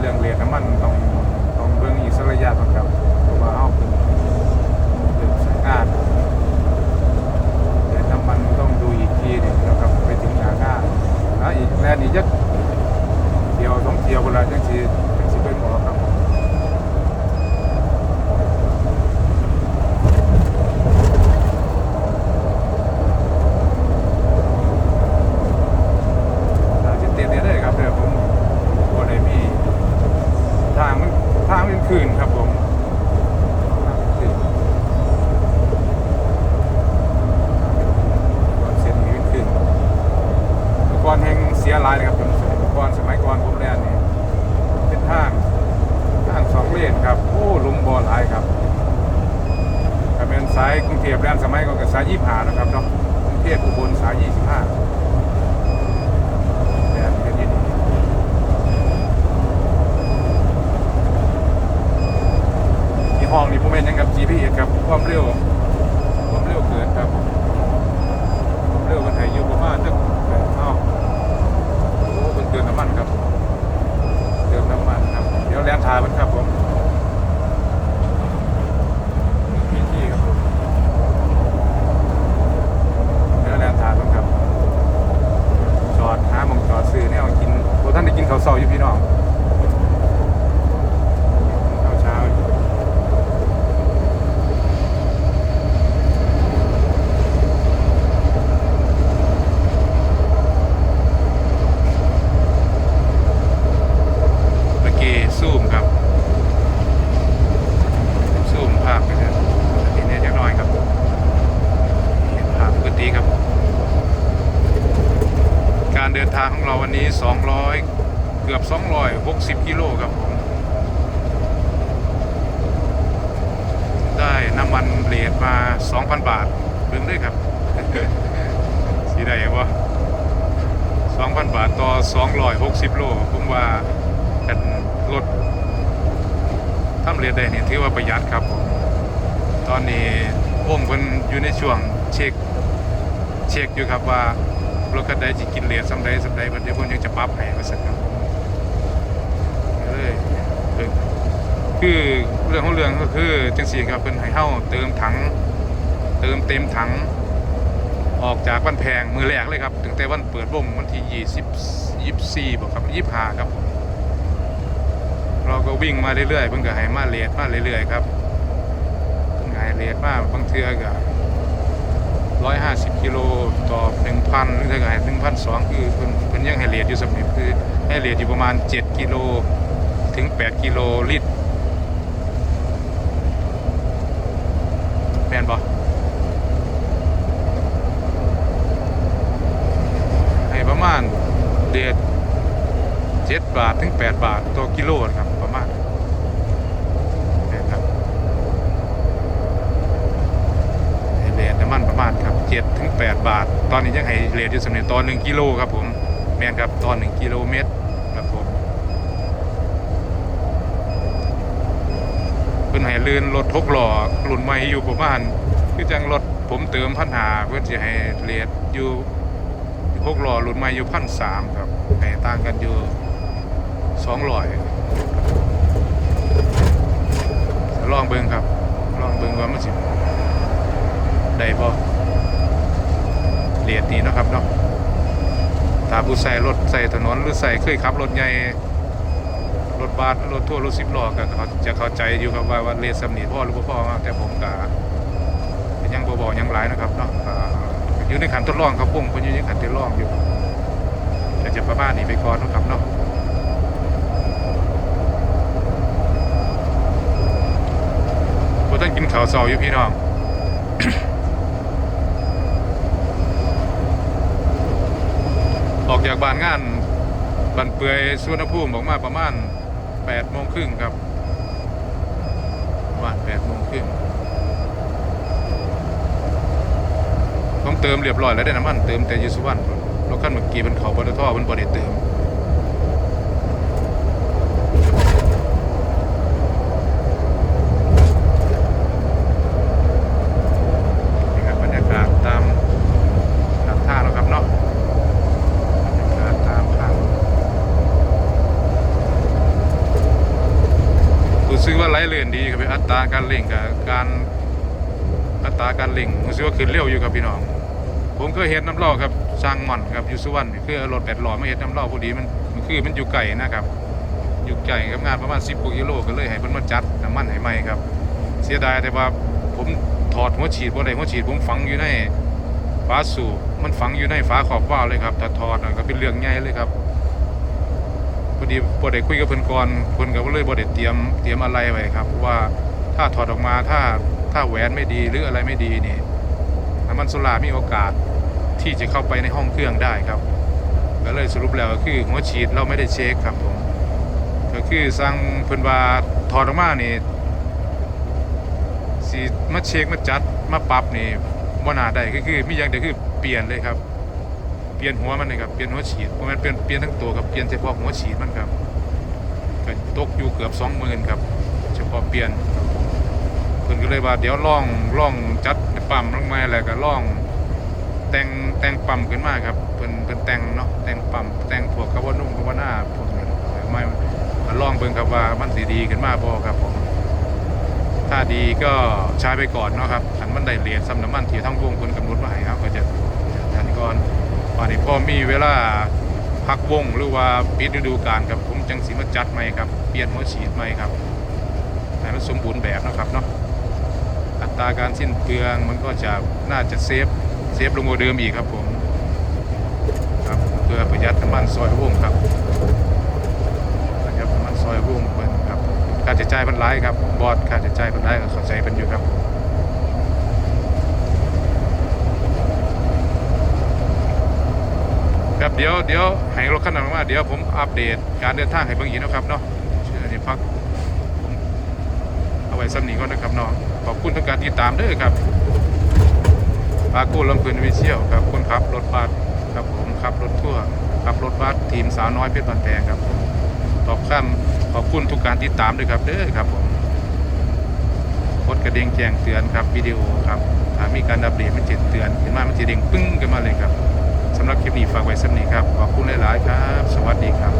เรื่องเรียนน้ำมันต้องต้องเบิ่งอีกสักระยะต้องครับเพราะว่าเอาเป็นเรื่องสายงานเรียนน้ำมันต้องดูอีกทีหนึงแล้วครับไปถึงหางานแล้วอีกแลนอีกจะเที่ยวต้องเดียวเวลาจังสีจังสิเป็นหมอครับ เราจะเต้นได้เลยครับเดี๋ยวผมบนไอพี่ทางมันทางเป็นคืนครับผมทางเป็นคืนก่อนเส้นนี้เป็นคืนเมื่อก่อนแห่งเสียหลายเลยครับผมเมื่อก่อนสมัยก่อนผมเรียนนี่เป็นทางทางสองเลนครับโอ้หลุมบ่อหลายครับถ้าเป็นสายกรุงเทพแลนสมัยก่อนก็สายยี่ห้านะครับเนาะกรุงเทพอุบลสายยี่สิบห้าแบบนี้นี่ที่ห้องนี่ผมเห็นยังกับ GPS ครับความเร็วความเร็วเกินครับความเร็วมันไถอยู่ประมาณสักเอ้าโอ้เป็นเติมน้ำมันครับเติมน้ำมันครับเดี๋ยวแลนทามันครับผมที่ครับผมเดี๋ยวแลนทามันครับ จอดหาหมองจอดซื้อเนี่ยกินโอ้ท่านได้กินข้าวเช้าอยู่พี่น้องข้าวเช้าอยู่เมื่อกี้ซูมครับ ซูมภาพไปเลยเห็นเนี่ยจักหน้อยครับ เห็นภาพปกติครับ การเดินทางของเราวันนี้ 200 เกือบ 260 กิโลครับผม ได้น้ำมันเลดมา 2,000 บาทเบิ่งด้วยครับ สีได้บ่2,000 บาทต่อ 260 โลผมว่าเป็นรถทำเรียนได้นี่ถือว่าประหยัดครับผม ตอนนี้วงเพิ่นอยู่ในช่วงเช็ค เช็คอยู่ครับว่า รถคันใดจะกินเหรียญสำใดสำใดวันเดียวผมยังจะปรั๊บให้มาสักครับเลยคือเรื่องของเรื่องก็คือจังสี่ครับเพิ่นให้เฮาเติมถัง เติมเต็มถัง ออกจากวันแพงมือแรกเลยครับตั้งแต่วันเปิดวงวันที่20 24บซี่บอกครับ25ครับ เราก็วิ่งมาเรื่อยๆเพิ่นก็ให้มาเลทมาเรื่อยๆครับเพิ่นก็ให้เลทมาบางเทื่อก็ ร้อยห้าสิบกิโลต่อหนึ่งพันหรือถ้าเกิดหนึ่งพันสองคือเพิ่นเพิ่นยังให้เรียดอยู่สำหรับคือให้เรียดอยู่ประมาณเจ็ดกิโลถึงแปดกิโลลิตรแม่นบ่ให้ประมาณเดือดเจ็ดบาทถึงแปดบาทต่อกิโลนะครับประมาณแม่นครับให้เรทน้ำมันประมาณครับ 7ถึง8บาท ตอนนี้ยังให้เรทอยู่สำเร็จตอน1กิโลครับผมแม่นครับตอน1กิโลเมตรครับผมเพิ่นให้ลื่นรถทกหล่อรุ่นใหม่อยู่ประมาณคือจังรถผมเติมพันหาเพื่อจะให้เรทอยู่หกหล่อรุ่นใหม่อยู่พันสามครับให้ต่างกันอยู่สองร้อยลองเบิ่งครับ ลองเบิ่งว่ามันสิได้พอ เรียดนี้นะครับเนาะถ้าผู้ใส่รถใส่ถนนหรือใส่เคยขับรถใหญ่รถบัสรถทั่วร์รถสิบล้อก็เขาจะเข้าใจอยู่ครับว่าว่าเรียดสำนีพ่อหรือบ่พ่อแต่ผมก็ยังบ่บอกยังหลายนะครับเนาะอยู่ในขันทดลองครับผมคนอยู่ในขันทดลองอยู่ก็จะประมาณนี้ไปก่อนนะครับเนาะบ่ต้องกินข้าวเช้าอยู่พี่น้อง ออกจากบ้านงานบันเปือยสุวรรณภูมิออกมาประมาณ8โมงครึ่งครับประมาณ8โมงครึ่งผมเติมเรียบร้อยแล้วได้น้ำมันเติมแต่ยูสุวรรณรถคันเมื่อกี้เป็นเขาปตทมันบ่ได้เติมนี่ครับริเติม เลื่อนดีครับอัตราการเร่งกับการอัตราการเร่งผมคิดว่าขึ้นเร็วอยู่ครับพี่น้อง ผมเคยเห็นน้ำล่าครับช่างม่อนครับยูสุวรรณนี่คือรถแปดล้อมาเห็นน้ำล่าพอดีมันมันคือมันอยู่ไกลนะครับอยู่ไกลครับงานประมาณ10กว่ากิโลก็เลยให้เพิ่นมาจัดน้ำมันให้ใหม่ครับ เสียดายแต่ว่าผมถอดหัวฉีดบ่ได้หัวฉีดผมฝังอยู่ในฝาสูบมันฝังอยู่ในฝาขอบว่าวเลยครับถ้าถอดก็เป็นเรื่องใหญ่เลยครับ พอดีบ่ได้คุยกับเพิ่อนก่อนเพิ่อนก็เลยบ่ได้เตรียมเตรียมอะไรไว้ครับว่าถ้าถอดออกมาถ้าถ้าแหวนไม่ดีหรืออะไรไม่ดีนี่น้ำมันโซลามีโอกาสที่จะเข้าไปในห้องเครื่องได้ครับก็เลยสรุปแล้วก็คือหัวฉีดเราไม่ได้เช็คครับผมก็คือสั่งเพิ่อนว่าถอดออกมานี่สิมาเช็คมาจัดมาปรับนี่บ่น่าได้ก็คือมีอย่างเดียวคือเปลี่ยนเลยครับ เปลี่ยนหัวมันเลยครับเปลี่ยนหัวฉีดเพราะมันเปลี่ยนเปลี่ยนทั้งตัวครับเปลี่ยนเฉพาะหัวฉีดมันครับก็ตกอยู่เกือบสองหมื่นครับเฉพาะเปลี่ยนเพิ่นก็เลยว่าเดี๋ยวล่องล่องจัดปั๊มลงมาแล้วก็ล่องแต่งแต่งปั๊มขึ้นมาครับเพิ่นเพิ่นแต่งเนาะแต่งปั๊มแต่งพวกกระว่านุ่มกระว่าหน้าพวกนี้ไม่มาลองเบิ่งครับว่ามันสิดีขึ้นมาบ่ครับผมถ้าดีก็ใช้ไปก่อนเนาะครับอันมันได้เหรียญสำน้ำมันที่ทั้งวงคนกำหนดมาให้ครับก็จะทันก่อน นนี้พอมีเวลาพักวงหรือว่าปิดฤดูกาลครับผมจังสิมาจัดใหม่ครับเปลี่ยนหัวฉีดใหม่ครับให้มันสมบูรณ์แบบนะครับเนาะอัตราการสิ้นเปลืองมันก็จะน่าจะเซฟเซฟลงกว่าเดิมอีกครับผมครับเพื่อประหยัดน้ำมันซอยวงครับประหยัดน้ำมันซอยวงเพิ่นครับค่าใช้จ่ายมันหลายครับบอดค่าใช้จ่ายมันหลายก็เข้าใจเป็นอยู่ครับ ครับเดี๋ยวเดี๋ยวให้รถคันนั้นมาเดี๋ยวผมอัปเดตการเดินทางให้เบิ่งอีกนะครับเนาะเชื่อนี่พักผมเอาไว้ซ้ำนี้ก่อนนะครับเนาะขอบคุณทุกการติดตามด้อครับปากูลำพลินวิเชียวครับคนขับรถบัสครับผมขับรถทั่วร์ขับรถบัสทีมสาวน้อยเพชรบันแพงครับตอบคำขอบคุณทุกการติดตามด้วยครับเด้อครับผมกดกระเดิ่งแจ้งเตือนครับวิดีโอครับถ้ามีการอัปเดตมันจะเตือนขึ้นมามันจะเด้งปึ้งขึ้นมาเลยครับ สำหรับคลิปนี้ฝากไว้สำนี้ครับขอบคุณหลาย ๆ ครับ สวัสดีครับ